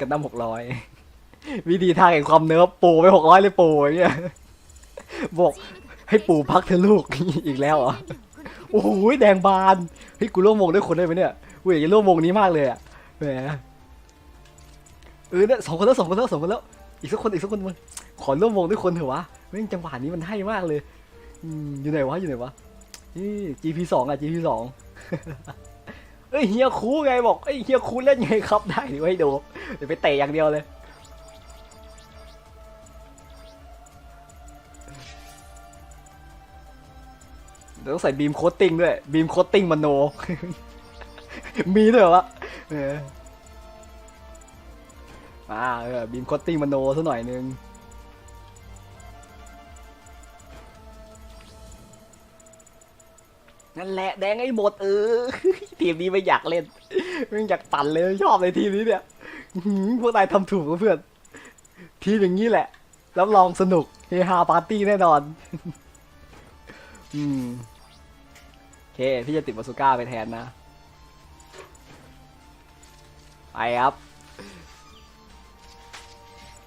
กันดั้มหกร้อยวิธีทางแห่งความเนิร์ฟปูไปหกร้อยเลยปูอย่างเงี้ยบอกให้ปูพักเถอลูกอีกแล้วเหรอโอ้โหแดงบานเฮ้ยกูร่วมวงด้วยคนได้ไหมเนี่ยกูอยากจะร่วมวงนี้มากเลยอะแหมเออเนี่ยสองคนแล้วสองคนแล้วสองคนแล้ว อีกสักคนอีกสักคนมึงขอร่วมวงด้วยคนเถอะวะแม่งจังหวะนี้มันให้มากเลยอืมอยู่ไหนวะอยู่ไหนวะนี่ GP สองอะ GP สอง เอ้ยเฮียคูไงบอกเอ้ยเฮียคูเล่นไงครับได้ดิไว้ดูเดี๋ยวไปเตะอย่างเดียวเลยเดี๋ยวต้องใส่บีมโคตติ้งด้วยบีมโคตติ้งมโน มีด้วยวะอ่าเออบีมโคตติ้งมโนซะหน่อยนึง นั่นแหละแดงไอ้หมดเออทีมนี้ไม่อยากเล่นไม่อยากปั่นเลยชอบเลยทีมนี้เนี่ยพวกนายทำถูกเพื่อนทีมอย่างนี้แหละรับรองสนุกเฮฮาปาร์ตี้แน่นอน อืมโอเค พี่จะติดบาซูก้าไปแทนนะ ไปครับ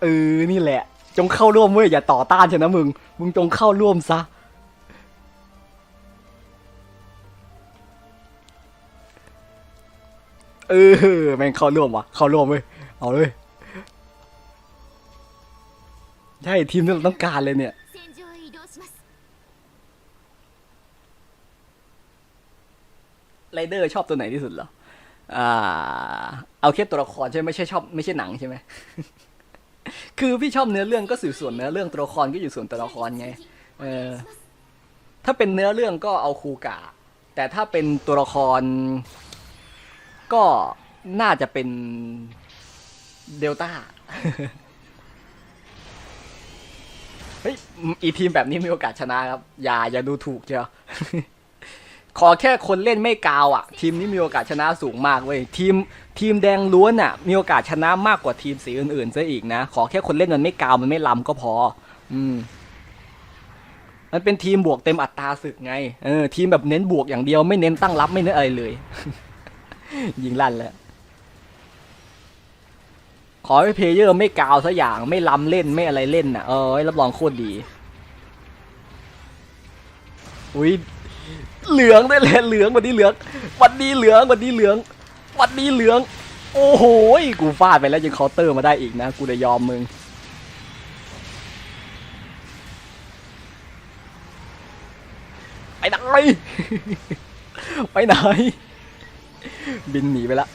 เออ นี่แหละ จงเข้าร่วมเว้ยอย่าต่อต้านฉันนะมึง มึงจงเข้าร่วมซะ เออแม่งเข้าร่วมวะเข้าร่วมเว้ยเอาเลยใช่ทีมที่เราต้องการเลยเนี่ยไรเดอร์ชอบตัวไหนที่สุดเหรออ่า เอาแค่ตัวละครใช่ไม่ใช่ชอบไม่ใช่หนังใช่ไหมคือพี่ชอบเนื้อเรื่องก็สืบส่วนเนื้อเรื่องตัวละครก็อยู่ส่วนตัวละครไง เออ ถ้าเป็นเนื้อเรื่องก็เอาคูกะ แต่ถ้าเป็นตัวละคร ก็น่าจะเป็นเดลต้า เฮ้ย อีทีมแบบนี้มีโอกาสชนะครับ อย่าอย่าดูถูกเชียวขอแค่คนเล่นไม่กาวอะ ทีมนี้มีโอกาสชนะสูงมากเว้ยทีมทีมแดงล้วนอะ มีโอกาสชนะมากกว่าทีมสีอื่นๆซะอีกนะ ขอแค่คนเล่นมันไม่กาวมันไม่ลำก็พอ อืมมันเป็นทีมบวกเต็มอัตราศึกไงเออทีมแบบเน้นบวกอย่างเดียวไม่เน้นตั้งรับไม่เน้นอะไรเลย ยิงลั่นแล้ว ขอให้เพลเยอร์ไม่กาวซะอย่างไม่ล้ำเล่นไม่อะไรเล่นน่ะ เออรับรองโคตรดี อุ้ยเหลืองได้เลยเหลืองวันนี้เหลือง วันนี้เหลืองวันนี้เหลือง วันนี้เหลือง โอ้โหกูฟาดไปแล้วยังเคาน์เตอร์มาได้อีกนะ กูจะยอมมึงไปไหนไปไหน บินหนีไปละ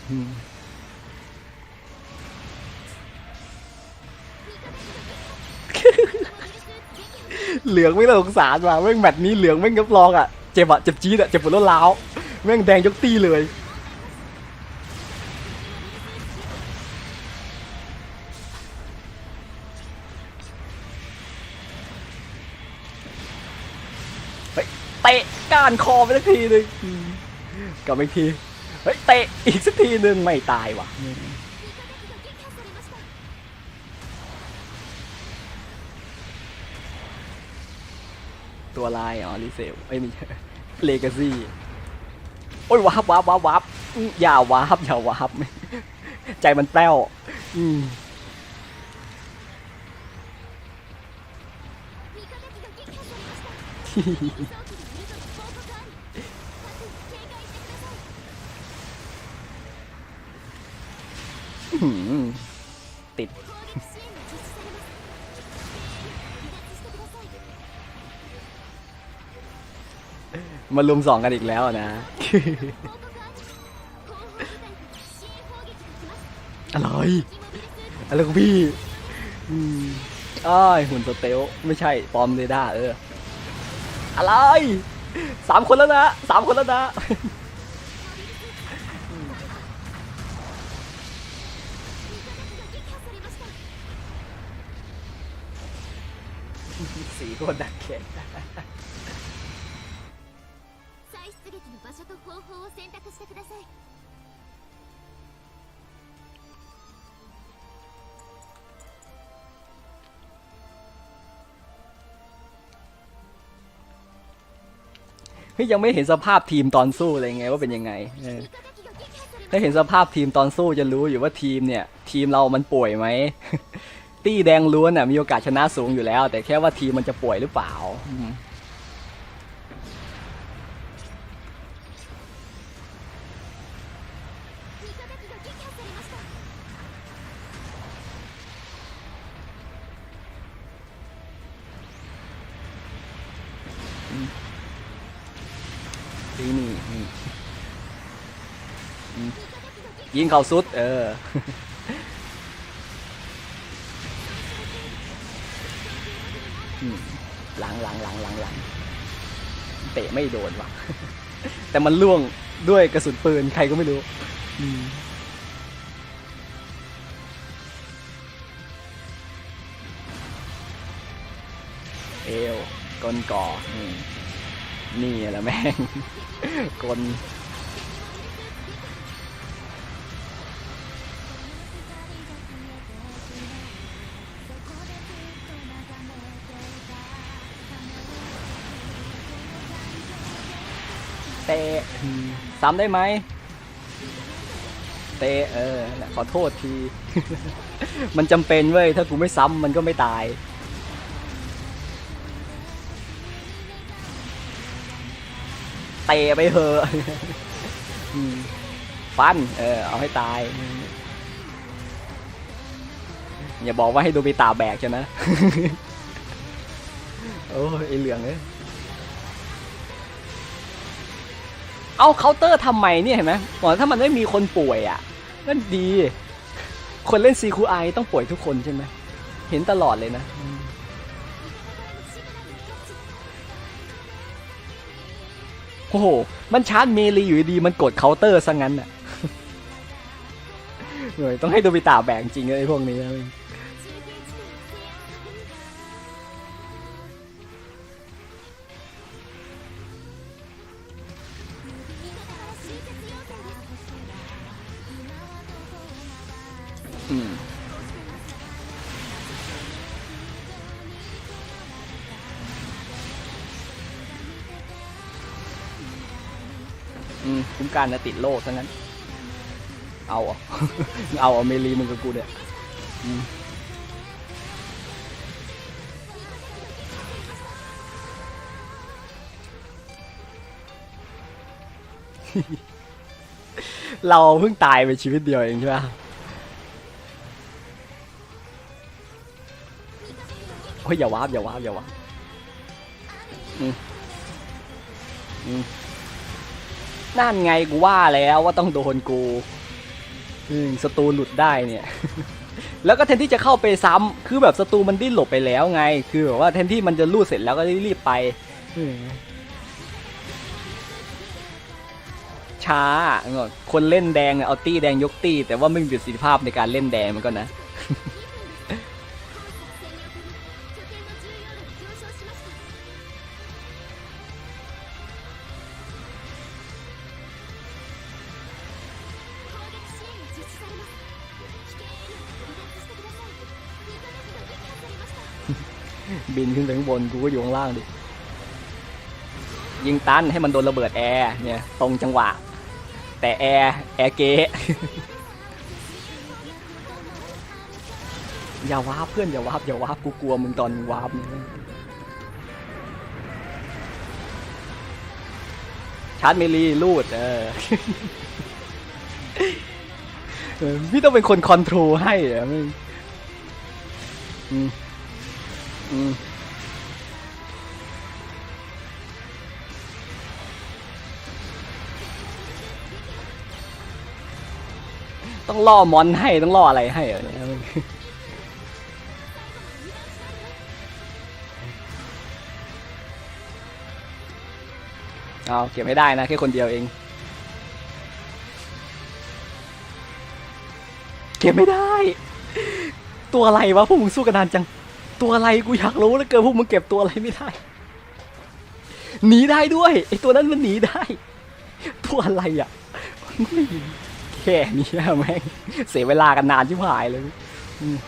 เหลืองไม่น่าสงสารว่ะแม่งแมตช์นี้เหลืองแม่งรับรองอะเจ็บอะเจ็บจี๊ดอะเจ็บปวดร้าวร้าวแม่งแดงยกตีเลยเฮ้ยเตะก้านคอไปสักทีหนึ่งกลับอีกที เฮ้ยเตะอีกสักทีหนึ่งไม่ตายว่ะตัวลายอ๋อรีเซลเอ้ยไม่ใช่เลกาซี่โอ้ยวาบวาบวาบวาบอื้อย่าวาบอย่าวาบใจมันแป้วอืม味方 ติด มารุมสองกันอีกแล้วนะ อร่อยอร่อยพี่อ้ายหุ่นสเตลไม่ใช่ ปอมเรดาเออ อะไรสามคนแล้วนะสามคนแล้วนะ สีคนดักแขน 再出撃の場所と方法を選択してください เฮ้ยยังไม่เห็นสภาพทีมตอนสู้เลยไงว่าเป็นยังไงเออ 味方機が撃破されま ถ้าเห็นสภาพทีมตอนสู้จะรู้อยู่ว่าทีมเนี่ย ทีมเรามันป่วยไหม ตี้แดงล้วนอะมีโอกาสชนะสูงอยู่แล้ว แต่แค่ว่าทีมันจะป่วยหรือเปล่าทีนี่ยิงเขาสุด เออ หลังหลังหลังหลังหลังเตะไม่โดนว่ะ แต่มันล่วงด้วยกระสุนปืนใครก็ไม่รู้เอวกลก่อนี่แหละแม่งกล ตะอืมซ้ำได้ไหมเตะเออน่ะขอโทษที มันจำเป็นเว้ย ถ้ากูไม่ซ้ำมันก็ไม่ตาย เตะไปเถอะอืมฟัน เออ เอาให้ตาย อย่าบอกว่าให้ดูไปตาแบกใช่ไหมโอ้ยไอเหลืองเอ้ย เอาเคาน์เตอร์ทำไมเนี่ยเห็นไหมบอกถ้ามันไม่มีคนป่วยอะนั่นดี คนเล่นซีคูไอต้องป่วยทุกคนใช่ไหมเห็นตลอดเลยนะโอ้โห มันชาร์จเมลีอยู่ดี มันกดเคาน์เตอร์ซะงั้นอะเหนื่อยต้องให้โดบิตาแบ่งจริงเลยพวกนี้นะ คุ้มการจะติดโลกซะงั้น เอาเหรอเอาเอาเมลีมึงกับกูเนี่ยอืมเราเพิ่งตายไปชีวิตเดียวเองใช่ไหมโอ้ยอย่าวาบอย่าวาบอย่าวาบอืมอืม นั่นไงกูว่าแล้วว่าต้องโดนกูอืมศัตรูหลุดได้เนี่ย แล้วก็แทนที่จะเข้าไปซ้ำคือแบบศัตรูมันดิ้นหลบไปแล้วไง คือแบบว่าแทนที่มันจะลูดเสร็จแล้วก็รีบไปช้าคนเล่นแดงเอาตี้แดงยกตี้ แต่ว่าไม่มีประสิทธิภาพในการเล่นแดงมันก็นะ บินขึ้นไปข้างบนกูก็อยู่ข้างล่างดิ ยิงตันให้มันโดนระเบิดแอร์เนี่ย ตรงจังหวะ แต่แอร์แอร์เก๊อย่าวาร์ปเพื่อนอย่าวาร์ปอย่าวาร์ปกูกลัวมึงตอนวาร์ปเนี่ยชาร์จเมลีลูดเออพี่ต้องเป็นคนคอนโทรลให้เหรอมึง อืมต้องล่อมอนให้ต้องล่ออะไรให้เหรอเนี่ยมึงเอาเก็บไม่ได้นะแค่คนเดียวเอง เก็บไม่ได้ ตัวอะไรวะพวกมึงสู้กันนานจัง ตัวอะไรกูอยากรู้แล้วเกินพวกมึงเก็บตัวอะไรไม่ได้ หนีได้ด้วยไอตัวนั้นมันหนีได้ ตัวอะไรอะไม่แค่นี้อะแม่งเสียเวลากันนานชิบหายเลยอืม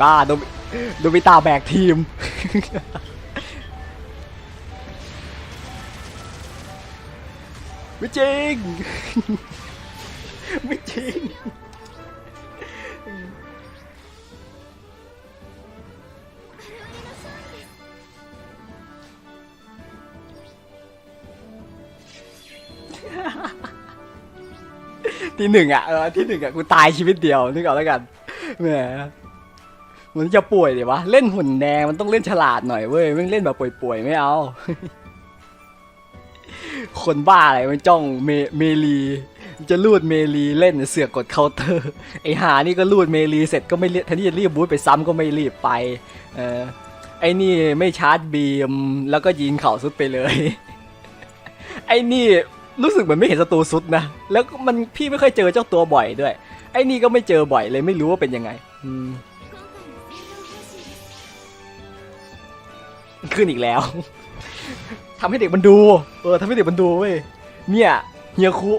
บ้าโดมิโดมิตาแบกทีม ไม่จริง ไม่จริงที่หนึ่งอะเออที่หนึ่งอะกูตายชีวิตเดียวนึกเอาแล้วกันแหม มันจะป่วยดิวะ เล่นหุ่นแดงมันต้องเล่นฉลาดหน่อยเว้ยไม่งเล่นแบบป่วยๆไม่เอา คนบ้าอะไรมันจ้องเมเมลีจะลูดเมลีเล่นเสือกกดเคาน์เตอร์ไอหานี่ก็ลูดเมลีเสร็จก็ไม่เรียแทนที่จะรีบบูทไปซ้ำก็ไม่รีบไป เออไอนี่ไม่ชาร์จบีมแล้วก็ยิงเข่าสุดไปเลย ไอนี่รู้สึกเหมือนไม่เห็นศัตรูสุดนะ แล้วมันพี่ไม่ค่อยเจอเจ้าตัวบ่อยด้วย ไอ้นี่ก็ไม่เจอบ่อยเลยไม่รู้ว่าเป็นยังไง อืม ขึ้นอีกแล้ว ทำให้เด็กมันดู เออทำให้เด็กมันดูเว้ย เนี่ยเฮียคุ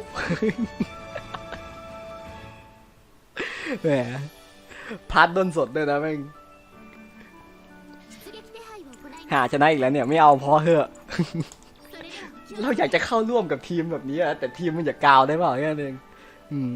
แหมพาร์ทด้นสดด้วยนะแม่งหาชนะอีกแล้วเนี่ยไม่เอาพอเถอะ เราอยากจะเข้าร่วมกับทีมแบบนี้แต่ทีมมันอยากกาวได้เปล่าแค่นึงอืม